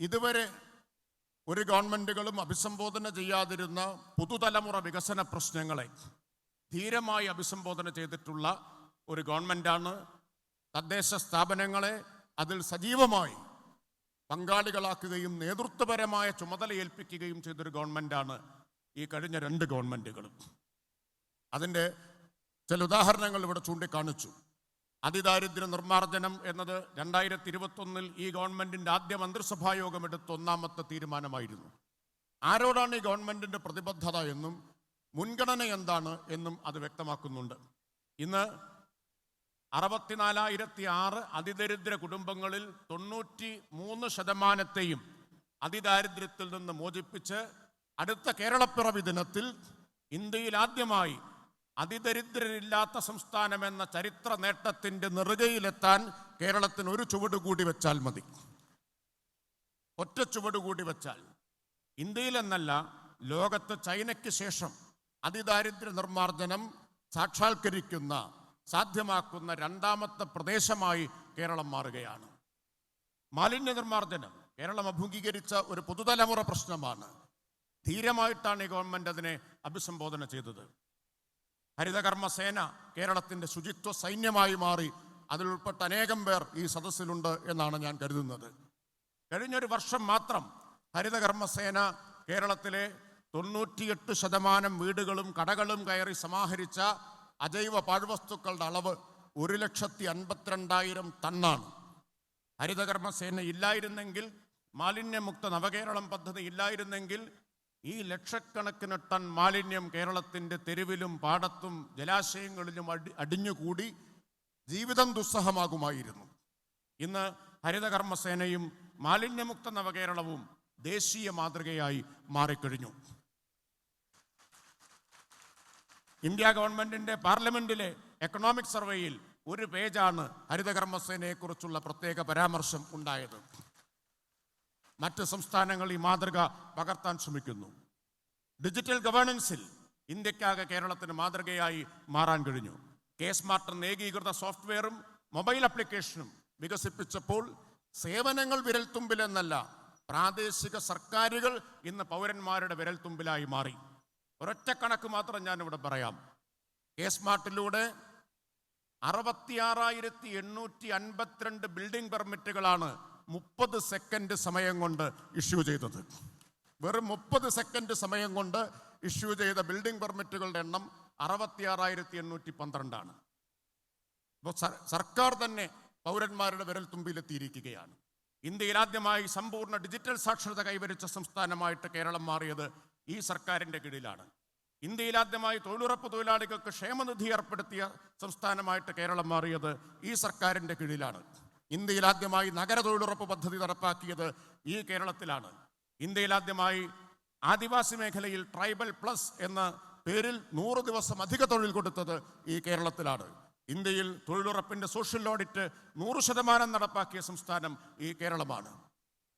ഇതുവരെ ഒരു ഗവൺമെന്റുകളും അഭിസംബോധന ചെയ്യാതിരുന്ന പുതുതലമുറ വികസന പ്രശ്നങ്ങളെ ധീരമായി അഭിസംബോധന ചെയ്തിട്ടുള്ള ഒരു ഗവൺമെന്റാണ് തദ്ദേശ സ്ഥാപനങ്ങളെ അതിൽ സജീവമായി പങ്കാളികളാക്കുകയും നേതൃത്വപരമായ ചുമതല ഏൽപ്പിക്കുകയും ചെയ്തൊരു ഗവൺമെന്റാണ് ഈ കഴിഞ്ഞ രണ്ട് ഗവൺമെന്റുകളും. അതിന്റെ ചില ഉദാഹരണങ്ങൾ ഇവിടെ ചൂണ്ടിക്കാണിച്ചു. അതിദാരിദ്ര്യ നിർമ്മാർജനം എന്നത് രണ്ടായിരത്തി ഇരുപത്തൊന്നിൽ ഈ ഗവൺമെന്റിന്റെ ആദ്യ മന്ത്രിസഭാ യോഗം എടുത്ത ഒന്നാമത്തെ തീരുമാനമായിരുന്നു. ആരോടാണ് ഈ ഗവൺമെന്റിന്റെ പ്രതിബദ്ധത എന്നും മുൻഗണന എന്താണ് എന്നും അത് വ്യക്തമാക്കുന്നുണ്ട്. ഇന്ന് അറുപത്തിനാലായിരത്തി ആറ് അതിദരിദ്ര കുടുംബങ്ങളിൽ തൊണ്ണൂറ്റി മൂന്ന് ശതമാനത്തെയും അതിദാരിദ്ര്യത്തിൽ നിന്ന് മോചിപ്പിച്ച് അടുത്ത കേരളപ്പിറവി ദിനത്തിൽ ഇന്ത്യയിൽ ആദ്യമായി അതിദരിദ്രരില്ലാത്ത സംസ്ഥാനം എന്ന ചരിത്ര നേട്ടത്തിന്റെ നെറുകയിലെത്താൻ കേരളത്തിന് ഒരു ചുവട് കൂടി വെച്ചാൽ മതി. ഒറ്റ ചുവട് കൂടി വെച്ചാൽ. ഇന്ത്യയിലെന്നല്ല ലോകത്ത് ചൈനയ്ക്ക് ശേഷം അതിദാരിദ്ര്യ നിർമ്മാർജനം സാക്ഷാത്കരിക്കുന്ന സാധ്യമാക്കുന്ന രണ്ടാമത്തെ പ്രദേശമായി കേരളം മാറുകയാണ്. മാലിന്യ നിർമ്മാർജനം കേരളം അഭിമുഖീകരിച്ച ഒരു പുതുതലമുറ പ്രശ്നമാണ്. ധീരമായിട്ടാണ് ഈ ഗവൺമെന്റ് അതിനെ അഭിസംബോധന ചെയ്തത്. ഹരിതകർമ്മ സേന കേരളത്തിന്റെ ശുചിത്വ സൈന്യമായി മാറി അതിൽ ഉൾപ്പെട്ട അനേകം പേർ ഈ സദസ്സിലുണ്ട് എന്നാണ് ഞാൻ കരുതുന്നത്. കഴിഞ്ഞൊരു വർഷം മാത്രം ഹരിതകർമ്മസേന കേരളത്തിലെ തൊണ്ണൂറ്റിയെട്ട് ശതമാനം വീടുകളും കടകളും കയറി സമാഹരിച്ച അജൈവ പാഴ്വസ്തുക്കളുടെ അളവ് ഒരു ലക്ഷത്തി അൻപത്തിരണ്ടായിരം ടണ്ണാണ്. ഹരിതകർമ്മസേന ഇല്ലായിരുന്നെങ്കിൽ മാലിന്യമുക്ത നവകേരളം പദ്ധതി ഇല്ലായിരുന്നെങ്കിൽ ഈ ലക്ഷക്കണക്കിന് ടൺ മാലിന്യം കേരളത്തിന്റെ തെരുവിലും പാടത്തും ജലാശയങ്ങളിലും അടി അടിഞ്ഞുകൂടി ജീവിതം ദുസ്സഹമാകുമായിരുന്നു. ഇന്ന് ഹരിതകർമ്മസേനയും മാലിന്യമുക്ത നവകേരളവും ദേശീയ മാതൃകയായി മാറിക്കഴിഞ്ഞു. ഇന്ത്യ ഗവൺമെന്റിന്റെ പാർലമെന്റിലെ എക്കണോമിക് സർവേയിൽ ഒരു പേജാണ് ഹരിതകർമ്മസേനയെക്കുറിച്ചുള്ള പ്രത്യേക പരാമർശം ഉണ്ടായത്. മറ്റ് സംസ്ഥാനങ്ങൾ ഈ മാതൃക പകർത്താൻ ശ്രമിക്കുന്നു. ഡിജിറ്റൽ ഗവേണൻസിൽ ഇന്ത്യക്കാകെ കേരളത്തിന് മാതൃകയായി മാറാൻ കഴിഞ്ഞു. കെ സ്മാർട്ട് ഏകീകൃത സോഫ്റ്റ്വെയറും മൊബൈൽ ആപ്ലിക്കേഷനും വികസിപ്പിച്ചപ്പോൾ സേവനങ്ങൾ വിരൽത്തുമ്പിൽ എന്നല്ല പ്രാദേശിക സർക്കാരുകൾ ഇന്ന് പൗരന്മാരുടെ വിരൽത്തുമ്പിലായി മാറി. ഒരൊറ്റ കണക്ക് മാത്രം ഞാൻ ഇവിടെ പറയാം. കെ സ്മാർട്ടിലൂടെ അറുപത്തിയാറായിരത്തി എണ്ണൂറ്റി അൻപത്തിരണ്ട് ബിൽഡിംഗ് പെർമിറ്റുകളാണ് മുപ്പത് സെക്കൻഡ് സമയം കൊണ്ട് ഇഷ്യൂ ചെയ്തത്. വെറും മുപ്പത് സെക്കൻഡ് സമയം കൊണ്ട് ഇഷ്യൂ ചെയ്ത ബിൽഡിംഗ് പെർമിറ്റുകളുടെ എണ്ണം അറുപത്തിയാറായിരത്തി എണ്ണൂറ്റി പന്ത്രണ്ടാണ് സർക്കാർ തന്നെ പൗരന്മാരുടെ വിരൽ തുമ്പിലെത്തിയിരിക്കുകയാണ് ഇന്ത്യയിൽ ആദ്യമായി സമ്പൂർണ ഡിജിറ്റൽ സാക്ഷരത കൈവരിച്ച സംസ്ഥാനമായിട്ട് കേരളം മാറിയത് ഈ സർക്കാരിന്റെ കീഴിലാണ്. ഇന്ത്യയിൽ ആദ്യമായി തൊഴിലുറപ്പ് തൊഴിലാളികൾക്ക് ക്ഷേമനിധി ഏർപ്പെടുത്തിയ സംസ്ഥാനമായിട്ട് കേരളം മാറിയത് ഈ സർക്കാരിന്റെ കീഴിലാണ്. ഇന്ത്യയിൽ ആദ്യമായി നഗര തൊഴിലുറപ്പ് പദ്ധതി നടപ്പാക്കിയത് ഈ കേരളത്തിലാണ്. ഇന്ത്യയിൽ ആദ്യമായി ആദിവാസി മേഖലയിൽ ട്രൈബൽ പ്ലസ് എന്ന പേരിൽ നൂറ് ദിവസം അധിക തൊഴിൽ കൊടുത്തത് ഈ കേരളത്തിലാണ്. ഇന്ത്യയിൽ തൊഴിലുറപ്പിന്റെ സോഷ്യൽ ഓഡിറ്റ് നൂറ് ശതമാനം നടപ്പാക്കിയ സംസ്ഥാനം ഈ കേരളമാണ്.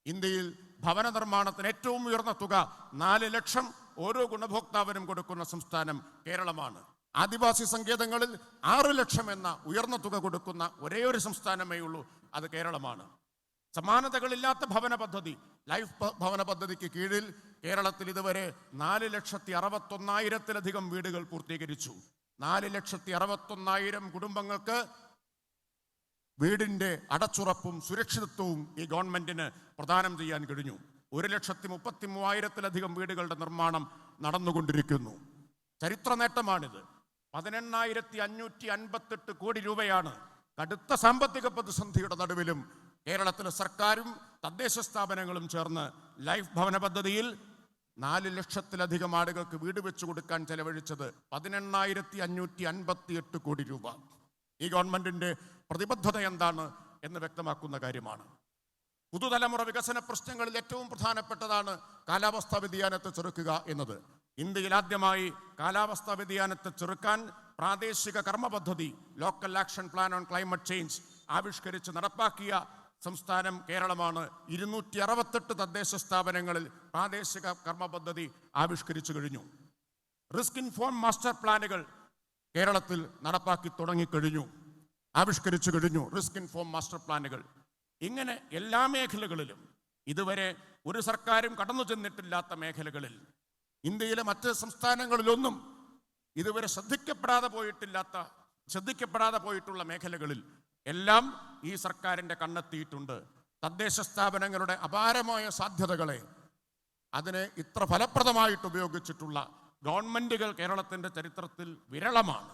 ഇന്ത്യയിൽ ഭവന നിർമ്മാണത്തിന് ഏറ്റവും ഉയർന്ന തുക നാല് ലക്ഷം ഓരോ ഗുണഭോക്താവിനും കൊടുക്കുന്ന സംസ്ഥാനം കേരളമാണ്. ആദിവാസി സങ്കേതങ്ങളിൽ ആറ് ലക്ഷം എന്ന ഉയർന്ന തുക കൊടുക്കുന്ന ഒരേ ഒരു സംസ്ഥാനമേ ഉള്ളൂ അത് കേരളമാണ്. സമാനതകളില്ലാത്ത ഭവന പദ്ധതി ലൈഫ് ഭവന പദ്ധതിക്ക് കീഴിൽ കേരളത്തിൽ ഇതുവരെ നാല് ലക്ഷത്തി അറുപത്തൊന്നായിരത്തിലധികം വീടുകൾ പൂർത്തീകരിച്ചു. നാല് ലക്ഷത്തി അറുപത്തൊന്നായിരം കുടുംബങ്ങൾക്ക് വീടിന്റെ അടച്ചുറപ്പും സുരക്ഷിതത്വവും ഈ ഗവൺമെന്റിന് പ്രദാനം ചെയ്യാൻ കഴിഞ്ഞു. ഒരു ലക്ഷത്തി മുപ്പത്തി മൂവായിരത്തിലധികം വീടുകളുടെ നിർമ്മാണം നടന്നുകൊണ്ടിരിക്കുന്നു. ചരിത്ര നേട്ടമാണിത് പതിനെണ്ണായിരത്തി അഞ്ഞൂറ്റി അൻപത്തെട്ട് കോടി രൂപയാണ് കടുത്ത സാമ്പത്തിക പ്രതിസന്ധിയുടെ നടുവിലും കേരളത്തിലെ സർക്കാരും തദ്ദേശ സ്ഥാപനങ്ങളും ചേർന്ന് ലൈഫ് ഭവന പദ്ധതിയിൽ നാല് ലക്ഷത്തിലധികം ആളുകൾക്ക് വീട് വെച്ചു കൊടുക്കാൻ ചെലവഴിച്ചത് പതിനെണ്ണായിരത്തി അഞ്ഞൂറ്റി അൻപത്തി എട്ട് കോടി രൂപ. ഈ ഗവൺമെന്റിന്റെ പ്രതിബദ്ധത എന്താണ് എന്ന് വ്യക്തമാക്കുന്ന കാര്യമാണ്. പുതുതലമുറ വികസന പ്രശ്നങ്ങളിൽ ഏറ്റവും പ്രധാനപ്പെട്ടതാണ് കാലാവസ്ഥാ വ്യതിയാനത്തെ ചെറുക്കുക എന്നത്. ഇന്ത്യയിൽ ആദ്യമായി കാലാവസ്ഥാ വ്യതിയാനത്തെ ചെറുക്കാൻ പ്രാദേശിക കർമ്മ പദ്ധതി local action plan on climate change ആവിഷ്കരിച്ച് നടപ്പാക്കിയ സംസ്ഥാനം കേരളമാണ്. ഇരുന്നൂറ്റി അറുപത്തെട്ട് തദ്ദേശ സ്ഥാപനങ്ങളിൽ പ്രാദേശിക കർമ്മ പദ്ധതി ആവിഷ്കരിച്ചു കഴിഞ്ഞു. റിസ്ക് ഇൻഫോം മാസ്റ്റർ പ്ലാനുകൾ കേരളത്തിൽ നടപ്പാക്കി തുടങ്ങിക്കഴിഞ്ഞു ആവിഷ്കരിച്ചു കഴിഞ്ഞു റിസ്ക് ഇൻഫോം മാസ്റ്റർ പ്ലാനുകൾ ഇങ്ങനെ എല്ലാ മേഖലകളിലും ഇതുവരെ ഒരു സർക്കാരും കടന്നു ചെന്നിട്ടില്ലാത്ത മേഖലകളിൽ ഇന്ത്യയിലെ മറ്റ് സംസ്ഥാനങ്ങളിലൊന്നും ഇതുവരെ ശ്രദ്ധിക്കപ്പെടാതെ പോയിട്ടില്ലാത്ത ശ്രദ്ധിക്കപ്പെടാതെ പോയിട്ടുള്ള മേഖലകളിൽ എല്ലാം ഈ സർക്കാരിന്റെ കണ്ണെത്തിയിട്ടുണ്ട്. തദ്ദേശ സ്ഥാപനങ്ങളുടെ അപാരമായ സാധ്യതകളെ അതിനെ ഇത്ര ഫലപ്രദമായിട്ട് ഉപയോഗിച്ചിട്ടുള്ള ഗവൺമെന്റുകൾ കേരളത്തിന്റെ ചരിത്രത്തിൽ വിരളമാണ്.